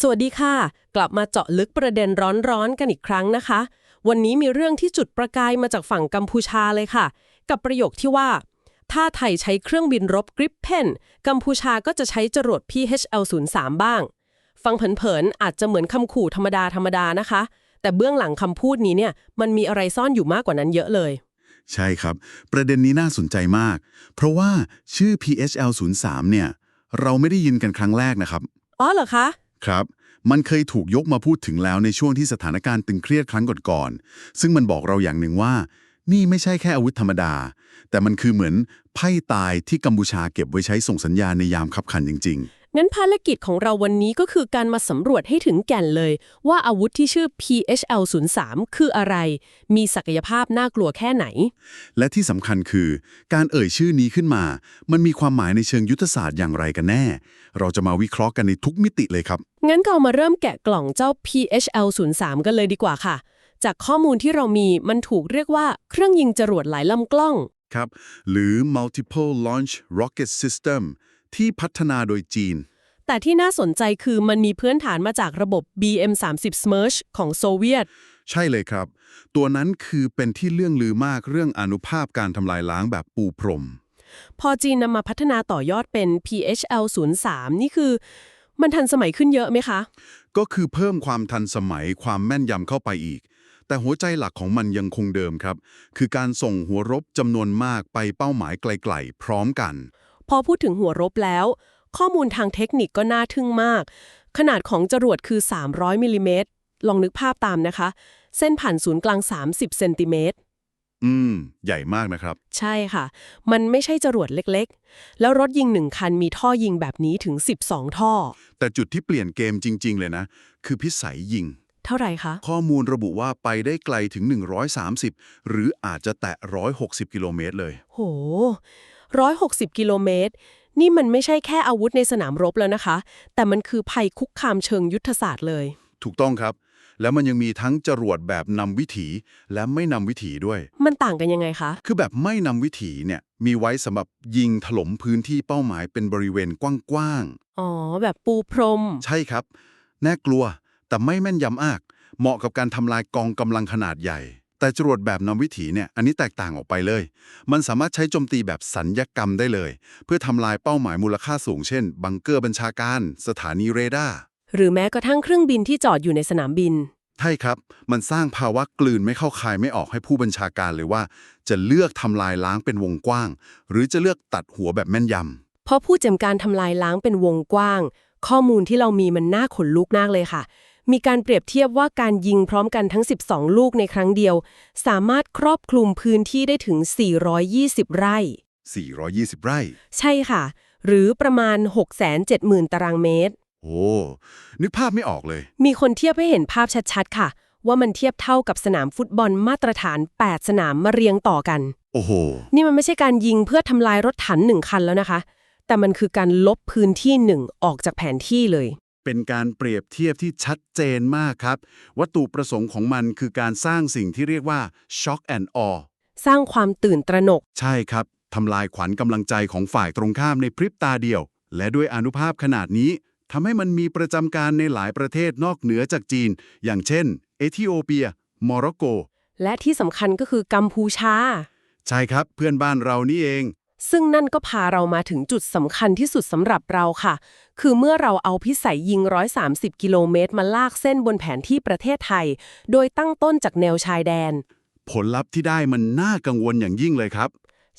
สวัสดีค่ะ กลับมาเจาะลึกประเด็นร้อนๆกันอีกครั้งนะคะ วันนี้มีเรื่องที่จุดประกายมาจากฝั่งกัมพูชาเลยค่ะ กับประโยคที่ว่า ถ้าไทยใช้เครื่องบินรบกริปเพนกัมพูชาก็จะใช้จรวด PHL-03 บ้าง ฟังเผินๆอาจจะเหมือนคำขู่ธรรมดาธรรมดานะคะ แต่เบื้องหลังคำพูดนี้เนี่ยมันมีอะไรซ่อนอยู่มากกว่านั้นเยอะเลย ใช่ครับ ประเด็นนี้น่าสนใจมาก เพราะว่าชื่อ PHL 0 3 เนี่ย เราไม่ได้ยินกันครั้งแรกนะครับอ๋อเหรอคะ ครับ มันเคยถูกยกมาพูดถึงแล้วในช่วงที่สถานการณ์ตึงเครียดครั้งก่อนๆซึ่งมันบอกเราอย่างหนึ่งว่า นี่ไม่ใช่แค่อาวุธธรรมดา แต่มันคือเหมือนไพ่ตายที่กัมพูชาเก็บไว้ใช้ส่งสัญญาณในยามขับขันจริง งั้นภารกิจของเราวันนี้ก็คือการมาสำรวจให้ถึงแก่นเลย ว่าอาวุธที่ชื่อ PHL-03 คืออะไร มีศักยภาพน่ากลัวแค่ไหนๆและที่สำคัญคือ การเอ่ยชื่อนี้ขึ้นมา มันมีความหมายในเชิงยุทธศาสตร์อย่างไรกันแน่ เราจะมาวิเคราะห์กันในทุกมิติเลยครับ งั้นก็เอามาเริ่มแกะกล่องเจ้า PHL-03 กันเลยดีกว่าค่ะ จากข้อมูลที่เรามีมันถูกเรียกว่าเครื่องยิงจรวดหลายลำกล้อง ครับ หรือ multiple launch rocket system ที่พัฒนาโดยจีน แต่ที่น่าสนใจคือมันมีพื้นฐานมาจากระบบ BM-30 Smerch ของโซเวียต ใช่เลยครับ ตัวนั้นคือเป็นที่เรื่องลือมากเรื่องอนุภาพการทำลายล้างแบบปูพรม พอจีนนำมาพัฒนาต่อยอดเป็น PHL-03 นี่คือ มันทันสมัยขึ้นเยอะไหมคะ ก็คือเพิ่มความทันสมัยความแม่นยำเข้าไปอีก แต่หัวใจหลักของมันยังคงเดิมครับ คือการส่งหัวรบจำนวนมากไปเป้าหมายไกล ๆ พร้อมกัน พอพูดถึงหัวรบแล้ว ข้อมูลทางเทคนิคก็น่าทึ่งมาก ขนาดของจรวดคือ 300มิลลิเมตรลองนึกภาพตามนะคะ เส้นผ่านศูนย์กลาง 30เซนติเมตรอืม ใหญ่มากนะครับ ใช่ค่ะ มันไม่ใช่จรวดเล็กๆ แล้วรถยิงหนึ่งคันมีท่อยิงแบบนี้ถึง 12 ท่อ แต่จุดที่เปลี่ยนเกมจริง ๆ เลยนะ คือพิสัยยิง เท่าไหร่คะ ข้อมูลระบุว่าไปได้ไกลถึง 130 หรืออาจจะแตะ 160 กิโลเมตรเลย โห 160 กิโลเมตร นี่มันไม่ใช่แค่อาวุธในสนามรบแล้วนะคะ แต่มันคือภัยคุกคามเชิงยุทธศาสตร์เลย ถูกต้องครับ แล้วมันยังมีทั้งจรวดแบบนำวิถีและไม่นำวิถีด้วย มันต่างกันยังไงคะ คือแบบไม่นำวิถีเนี่ยมีไว้สำหรับยิงถล่มพื้นที่เป้าหมายเป็นบริเวณกว้างอ๋อ แบบปูพรม ๆ ใช่ครับ น่ากลัวแต่ไม่แม่นยำอาก เหมาะกับการทำลายกองกำลังขนาดใหญ่ แต่จรวดแบบนำวิถีเนี่ยอันนี้แตกต่างออกไปเลย มันสามารถใช้โจมตีแบบสัญญกรรมได้เลย เพื่อทำลายเป้าหมายมูลค่าสูงเช่น บังเกอร์บัญชาการ สถานีเรดาร์หรือแม้กระทั่งเครื่องบินที่จอดอยู่ในสนามบิน ใช่ครับ มันสร้างภาวะกลืนไม่เข้าคายไม่ออกให้ผู้บัญชาการเลยว่า จะเลือกทำลายล้างเป็นวงกว้าง หรือจะเลือกตัดหัวแบบแม่นยำเพราะพูดจำการทำลายล้างเป็นวงกว้าง ข้อมูลที่เรามีมันน่าขนลุกมากเลยค่ะ มีการเปรียบเทียบว่าการยิงพร้อมกันทั้ง 12 ลูกในครั้งเดียว สามารถครอบคลุมพื้นที่ได้ถึง 420 ไร่ 420 ไร่ ใช่ค่ะ หรือประมาณ 670,000 ตารางเมตร โอ้ นึกภาพไม่ออกเลย มีคนเทียบให้เห็นภาพชัดๆ ค่ะ ว่ามันเทียบเท่ากับสนามฟุตบอลมาตรฐาน 8 สนามมาเรียงต่อกัน โอ้โห นี่มันไม่ใช่การยิงเพื่อทำลายรถถังหนึ่งคันแล้วนะคะ แต่มันคือการลบพื้นที่หนึ่งออกจากแผนที่เลย เป็นการเปรียบเทียบที่ชัดเจนมากครับ วัตถุประสงค์ของมันคือการสร้างสิ่งที่เรียกว่า shock and awe สร้างความตื่นตระหนก ใช่ครับ ทำลายขวัญกำลังใจของฝ่ายตรงข้ามในพริบตาเดียว และด้วยอนุภาพขนาดนี้ทำให้มันมีประจำการในหลายประเทศนอกเหนือจากจีน อย่างเช่น เอธิโอเปีย โมร็อกโก และที่สำคัญก็คือกัมพูชา ใช่ครับ เพื่อนบ้านเรานี่เองซึ่งนั่นก็พาเรามาถึงจุดสำคัญที่สุดสำหรับเราค่ะ คือเมื่อเราเอาพิสัยยิง 130 กิโลเมตรมาลากเส้นบนแผนที่ประเทศไทย โดยตั้งต้นจากแนวชายแดน ผลลัพธ์ที่ได้มันน่ากังวลอย่างยิ่งเลยครับ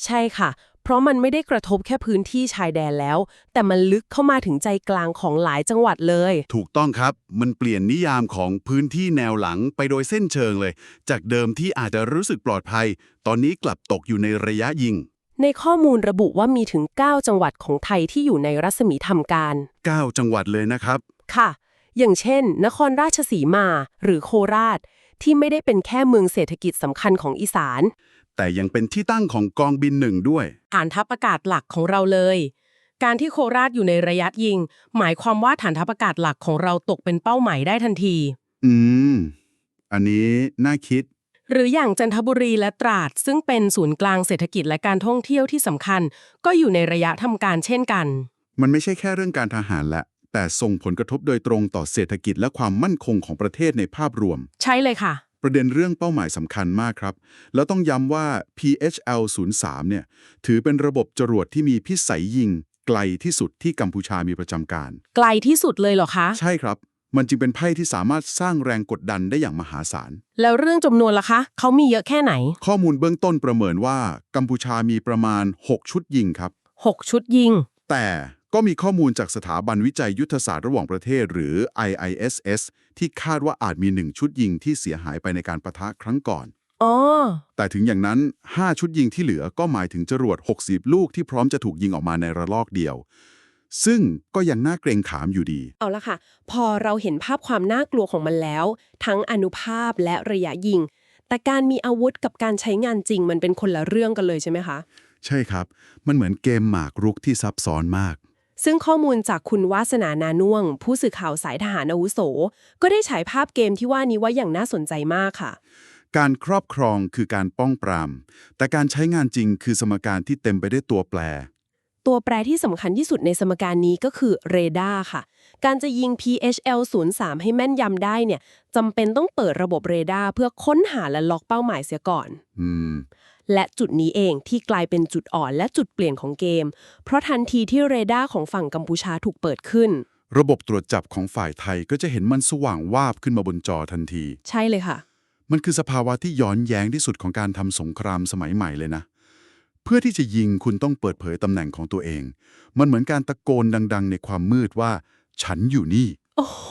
ใช่ค่ะ เพราะมันไม่ได้กระทบแค่พื้นที่ชายแดนแล้ว แต่มันลึกเข้ามาถึงใจกลางของหลายจังหวัดเลย ถูกต้องครับ มันเปลี่ยนนิยามของพื้นที่แนวหลังไปโดยเส้นเชิงเลย จากเดิมที่อาจจะรู้สึกปลอดภัย ตอนนี้กลับตกอยู่ในระยะยิง ในข้อมูลระบุว่ามีถึง 9 จังหวัดของไทยที่อยู่ในรัศมีทำการ 9 จังหวัดเลยนะครับ ค่ะ อย่างเช่น นครราชสีมา หรือโคราช ที่ไม่ได้เป็นแค่เมืองเศรษฐกิจสำคัญของอีสาน แต่ยังเป็นที่ตั้งของกองบินหนึ่งด้วย ฐานทัพอากาศหลักของเราเลย การที่โคราชอยู่ในระยะยิง หมายความว่าฐานทัพอากาศหลักของเราตกเป็นเป้าหมายได้ทันที อืม อันนี้น่าคิด หรืออย่างจันทบุรีและตราด ซึ่งเป็นศูนย์กลางเศรษฐกิจและการท่องเที่ยวที่สำคัญ ก็อยู่ในระยะทำการเช่นกัน มันไม่ใช่แค่เรื่องการทหารละแต่แต่ส่งผลกระทบโดยตรงต่อเศรษฐกิจและความมั่นคงของประเทศในภาพรวม ใช่เลยค่ะ ประเด็นเรื่องเป้าหมายสำคัญมากครับ แล้วต้องย้ำว่า PHL 03เนี่ยถือเป็นระบบจรวดที่มีพิสัยยิง ไกลที่สุดที่กัมพูชามีประจำการ ไกลที่สุดเลยเหรอคะ ใช่ครับ มันจึงเป็นไพ่ที่สามารถสร้างแรงกดดันได้อย่างมหาศาล แล้วเรื่องจำนวนล่ะคะ เขามีเยอะแค่ไหน ข้อมูลเบื้องต้นประเมินว่ากัมพูชามีประมาณ 6 ชุดยิงครับ 6 ชุดยิง แต่ก็มีข้อมูลจากสถาบันวิจัยยุทธศาสตร์ระหว่างประเทศหรือ IISS ที่คาดว่าอาจมีหนึ่งชุดยิงที่เสียหายไปในการประทะครั้งก่อน อ๋อ แต่ถึงอย่างนั้น 5 ชุดยิงที่เหลือก็หมายถึงจรวด 60 ลูกที่พร้อมจะถูกยิงออกมาในระลอกเดียว ซึ่งก็ยังน่าเกรงขามอยู่ดี เอาละค่ะ พอเราเห็นภาพความน่ากลัวของมันแล้ว ทั้งอนุภาพและระยะยิง แต่การมีอาวุธกับการใช้งานจริงมันเป็นคนละเรื่องกันเลยใช่ไหมคะ ใช่ครับ มันเหมือนเกมหมากรุกที่ซับซ้อนมาก ซึ่งข้อมูลจากคุณวาสนานานุ่วง ผู้สื่อข่าวสายทหารอาวุโส ก็ได้ฉายภาพเกมที่ว่านี้ไว่าอย่างน่าสนใจมากค่ะการครอบครองคือการป้องปราม แต่การใช้งานจริงคือสมการที่เต็มไปด้วยตัวแปร ตัวแปรที่สำคัญที่สุดในสมการนี้ก็คือเรดาร์ค่ะ การจะยิง PHL 03ให้แม่นยำได้เนี่ยจำเป็นต้องเปิดระบบเรดาร์เพื่อค้นหาและล็อกเป้าหมายเสียก่อนอืมและจุดนี้เองที่กลายเป็นจุดอ่อนและจุดเปลี่ยนของเกม เพราะทันทีที่เรดาร์ของฝั่งกัมพูชาถูกเปิดขึ้น ระบบตรวจจับของฝ่ายไทยก็จะเห็นมันสว่างวาบขึ้นมาบนจอทันที ใช่เลยค่ะ มันคือสภาวะที่ย้อนแย้งที่สุดของการทำสงครามสมัยใหม่เลยนะเพื่อที่จะยิงคุณต้องเปิดเผยตำแหน่งของตัวเอง มันเหมือนการตะโกนดัง ๆ ในความมืดว่า ฉันอยู่นี่ โอ้โห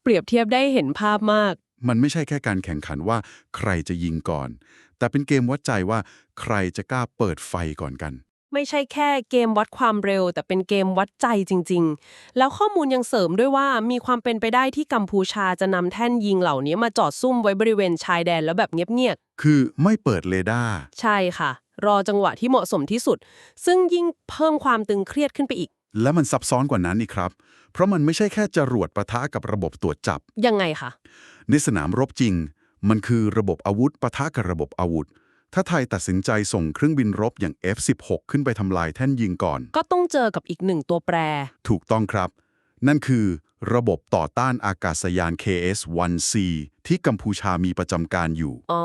เปรียบเทียบได้เห็นภาพมาก มันไม่ใช่แค่การแข่งขันว่า ใครจะยิงก่อน แต่เป็นเกมวัดใจว่า ใครจะกล้าเปิดไฟก่อนกัน ไม่ใช่แค่เกมวัดความเร็ว แต่เป็นเกมวัดใจจริง ๆ แล้วข้อมูลยังเสริมด้วยว่ามีความเป็นไปได้ที่กัมพูชาจะนำแท่นยิงเหล่านี้มาจอดซุ่มไว้บริเวณชายแดนแล้วแบบเงียบคือไม่เปิดเรดาร์ๆใช่ค่ะรอจังหวะที่เหมาะสมที่สุด ซึ่งยิ่งเพิ่มความตึงเครียดขึ้นไปอีก และมันซับซ้อนกว่านั้นอีกครับ เพราะมันไม่ใช่แค่จรวดปะทะกับระบบตรวจจับ ยังไงคะ ในสนามรบจริง มันคือระบบอาวุธปะทะกับระบบอาวุธ ถ้าไทยตัดสินใจส่งเครื่องบินรบอย่าง F16 ขึ้นไปทำลายแท่นยิงก่อน ก็ต้องเจอกับอีกหนึ่งตัวแปร ถูกต้องครับ นั่นคือ ระบบต่อต้านอากาศยาน KS-1C ที่กัมพูชามีประจำการอยู่ อ๋อ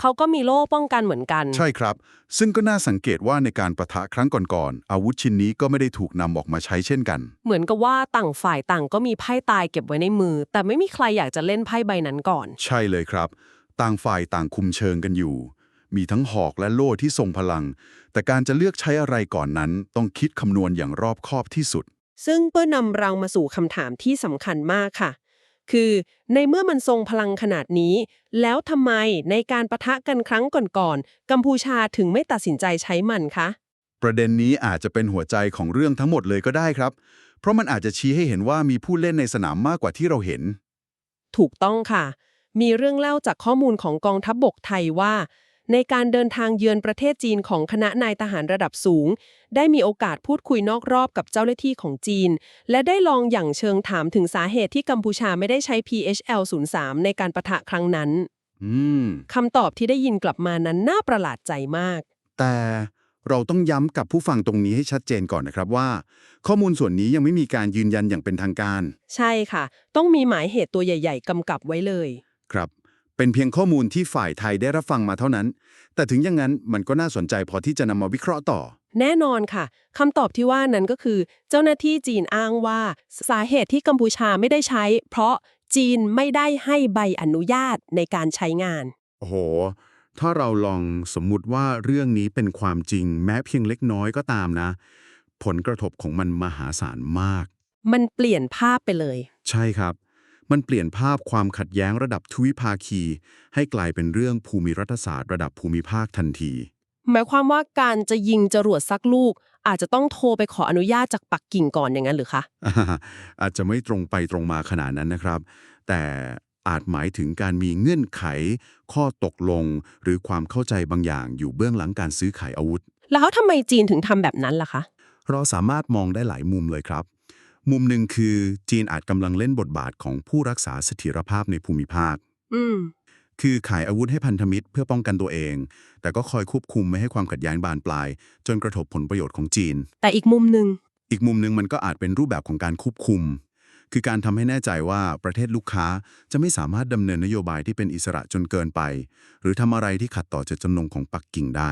เขาก็มีโล่ป้องกันเหมือนกัน ใช่ครับ ซึ่งก็น่าสังเกตว่าในการประทะครั้งก่อนๆ อาวุธชิ้นนี้ก็ไม่ได้ถูกนำออกมาใช้เช่นกัน เหมือนกับว่าต่างฝ่ายต่างก็มีไพ่ตายเก็บไว้ในมือ แต่ไม่มีใครอยากจะเล่นไพ่ใบนั้นก่อน ใช่เลยครับ ต่างฝ่ายต่างคุมเชิงกันอยู่ มีทั้งหอกและโล่ที่ทรงพลัง แต่การจะเลือกใช้อะไรก่อนนั้น ต้องคิดคำนวณอย่างรอบคอบที่สุด ซึ่งเพื่อนำเรามาสู่คำถามที่สำคัญมากค่ะ คือในเมื่อมันทรงพลังขนาดนี้ แล้วทำไมในการประทะกันครั้งก่อนๆกัมพูชาถึงไม่ตัดสินใจใช้มันคะประเด็นนี้อาจจะเป็นหัวใจของเรื่องทั้งหมดเลยก็ได้ครับ เพราะมันอาจจะชี้ให้เห็นว่ามีผู้เล่นในสนามมากกว่าที่เราเห็น ถูกต้องค่ะ มีเรื่องเล่าจากข้อมูลของกองทัพบบกไทยว่า ในการเดินทางเยือนประเทศจีนของคณะนายทหารระดับสูง ได้มีโอกาสพูดคุยนอกรอบกับเจ้าหน้าที่ของจีน และได้ลองอย่างเชิงถามถึงสาเหตุที่กัมพูชาไม่ได้ใช้ PHL 03ในการประทะครั้งนั้นอืมคำตอบที่ได้ยินกลับมานั้นน่าประหลาดใจมาก แต่เราต้องย้ำกับผู้ฟังตรงนี้ให้ชัดเจนก่อนนะครับว่า ข้อมูลส่วนนี้ยังไม่มีการยืนยันอย่างเป็นทางการ ใช่ค่ะ ต้องมีหมายเหตุตัวใหญ่ ๆกำกับไว้เลย ครับ เป็นเพียงข้อมูลที่ฝ่ายไทยได้รับฟังมาเท่านั้น แต่ถึงอย่างนั้นมันก็น่าสนใจพอที่จะนำมาวิเคราะห์ต่อ แน่นอนค่ะคำตอบที่ว่านั้นก็คือ เจ้าหน้าที่จีนอ้างว่า สาเหตุที่กัมพูชาไม่ได้ใช้ เพราะจีนไม่ได้ให้ใบอนุญาตในการใช้งาน โอ้โห ถ้าเราลองสมมุติว่าเรื่องนี้เป็นความจริงแม้เพียงเล็กน้อยก็ตามนะ ผลกระทบของมันมหาศาลมาก มันเปลี่ยนภาพไปเลย ใช่ครับ มันเปลี่ยนภาพความขัดแย้งระดับทวิภาคี ให้กลายเป็นเรื่องภูมิรัฐศาสตร์ระดับภูมิภาคทันที หมายความว่าการจะยิงจรวดสักลูก อาจจะต้องโทรไปขออนุญาตจากปักกิ่งก่อนอย่างนั้นหรือคะอ่าอาจจะไม่ตรงไปตรงมาขนาดนั้นนะครับ แต่อาจหมายถึงการมีเงื่อนไข ข้อตกลง หรือความเข้าใจบางอย่างอยู่เบื้องหลังการซื้อขายอาวุธ แล้วทำไมจีนถึงทำแบบนั้นล่ะคะ เราสามารถมองได้หลายมุมเลยครับ มุมหนึ่งคือจีนอาจกำลังเล่นบทบาทของผู้รักษาเสถียรภาพในภูมิภาค อืม คือขายอาวุธให้พันธมิตรเพื่อป้องกันตัวเอง แต่ก็คอยควบคุมไม่ให้ความขัดแย้งบานปลาย จนกระทบผลประโยชน์ของจีน แต่อีกมุมหนึ่ง อีกมุมหนึ่งมันก็อาจเป็นรูปแบบของการควบคุม คือการทำให้แน่ใจว่าประเทศลูกค้าจะไม่สามารถดำเนินนโยบายที่เป็นอิสระจนเกินไป หรือทำอะไรที่ขัดต่อเจตจำนงของปักกิ่งได้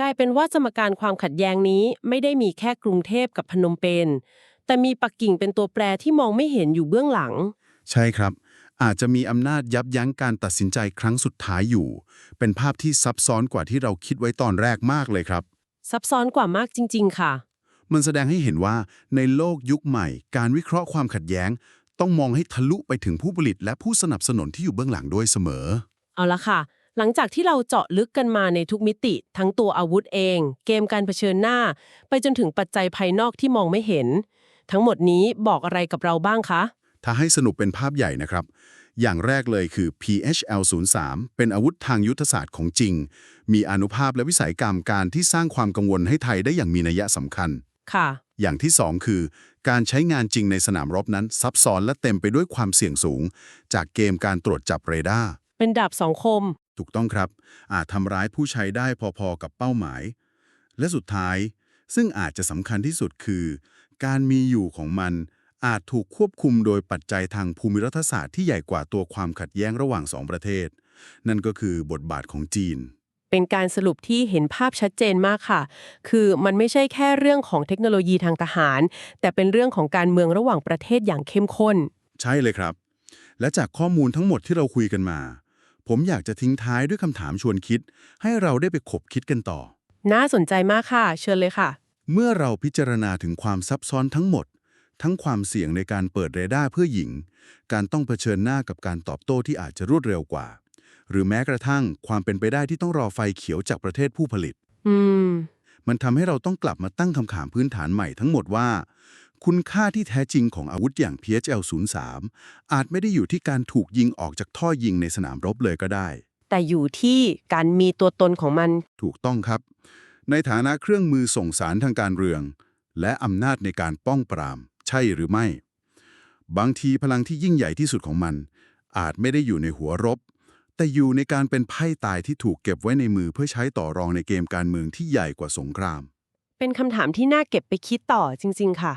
กลายเป็นว่าสมการความขัดแย้งนี้ไม่ได้มีแค่กรุงเทพกับพนมเปญ แต่มีปักกิ่งเป็นตัวแปรที่มองไม่เห็นอยู่เบื้องหลัง ใช่ครับ อาจจะมีอำนาจยับยั้งการตัดสินใจครั้งสุดท้ายอยู่ เป็นภาพที่ซับซ้อนกว่าที่เราคิดไว้ตอนแรกมากเลยครับ ซับซ้อนกว่ามากจริง ๆ ค่ะ มันแสดงให้เห็นว่าในโลกยุคใหม่ การวิเคราะห์ความขัดแย้ง ต้องมองให้ทะลุไปถึงผู้ผลิตและผู้สนับสนุนที่อยู่เบื้องหลังด้วยเสมอ เอาละค่ะ หลังจากที่เราเจาะลึกกันมาในทุกมิติ ทั้งตัวอาวุธเอง เกมการเผชิญหน้า ไปจนถึงปัจจัยภายนอกที่มองไม่เห็น ทั้งหมดนี้บอกอะไรกับเราบ้างคะ ถ้าให้สนุกเป็นภาพใหญ่นะครับ อย่างแรกเลยคือ PHL-03 เป็นอาวุธทางยุทธศาสตร์ของจริง มีอานุภาพและวิสัยกรรมการที่สร้างความกังวลให้ไทยได้อย่างมีนัยสำคัญ ค่ะ อย่างที่สองคือ การใช้งานจริงในสนามรบนั้น ซับซ้อนและเต็มไปด้วยความเสี่ยงสูง จากเกมการตรวจจับเรดาร์เป็นดาบสองคม ถูกต้องครับ อาจทำร้ายผู้ใช้ได้พอๆกับเป้าหมาย และสุดท้าย ซึ่งอาจจะสำคัญที่สุดคือ การมีอยู่ของมันอาจถูกควบคุมโดยปัจจัยทางภูมิรัฐศาสตร์ที่ใหญ่กว่าตัวความขัดแย้งระหว่างสองประเทศ นั่นก็คือบทบาทของจีน เป็นการสรุปที่เห็นภาพชัดเจนมากค่ะ คือมันไม่ใช่แค่เรื่องของเทคโนโลยีทางทหาร แต่เป็นเรื่องของการเมืองระหว่างประเทศอย่างเข้มข้น ใช่เลยครับ และจากข้อมูลทั้งหมดที่เราคุยกันมา ผมอยากจะทิ้งท้ายด้วยคำถามชวนคิด ให้เราได้ไปขบคิดกันต่อ น่าสนใจมากค่ะ เชิญเลยค่ะ เมื่อเราพิจารณาถึงความซับซ้อนทั้งหมด ทั้งความเสี่ยงในการเปิดเรดาร์เพื่อหญิง การต้องเผชิญหน้ากับการตอบโต้ที่อาจจะรวดเร็วกว่า หรือแม้กระทั่งความเป็นไปได้ที่ต้องรอไฟเขียวจากประเทศผู้ผลิต อืม มันทำให้เราต้องกลับมาตั้งคำถามพื้นฐานใหม่ทั้งหมดว่า คุณค่าที่แท้จริงของอาวุธอย่าง PHL-03 อาจไม่ได้อยู่ที่การถูกยิงออกจากท่อยิงในสนามรบเลยก็ได้ แต่อยู่ที่การมีตัวตนของมัน ถูกต้องครับ ในฐานะเครื่องมือส่งสารทางการเรือง และอำนาจในการป้องปราม ใช่หรือไม่ บางทีพลังที่ยิ่งใหญ่ที่สุดของมัน อาจไม่ได้อยู่ในหัวรบ แต่อยู่ในการเป็นไพ่ตายที่ถูกเก็บไว้ในมือเพื่อใช้ต่อรองในเกมการเมืองที่ใหญ่กว่าสงคราม เป็นคำถามที่น่าเก็บไปคิดต่อจริง ๆ ค่ะ